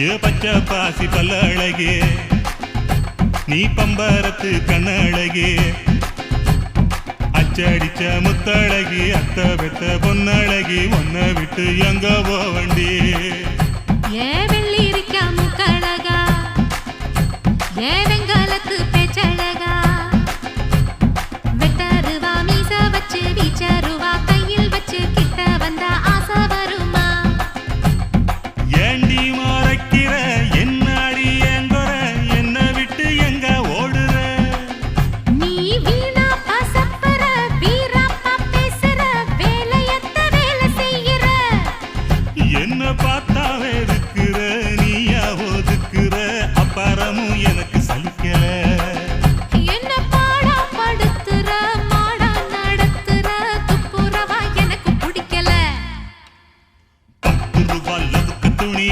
ஏ பச்சை பாசி பல்ல அழகே? நீ பம்பரத்து கண்ணழகே அச்சடிச்ச முத்தழகி அத்த பெத்த பொன்னழகி ஒன்ன விட்டு எங்க போவண்டி ஏ வெள்ளி இருக்க முக்கழகா ஏ வெங்காலத்து என்ன பார்த்தாவே வெறுக்கிற நீயா ஒதுக்குற அப்புறமும் எனக்கு சலிக்கல. என்ன பாடா படுத்துற மாடா நடத்துற துப்புரவா எனக்கு பிடிக்கல. பத்து ரூபாய் துணி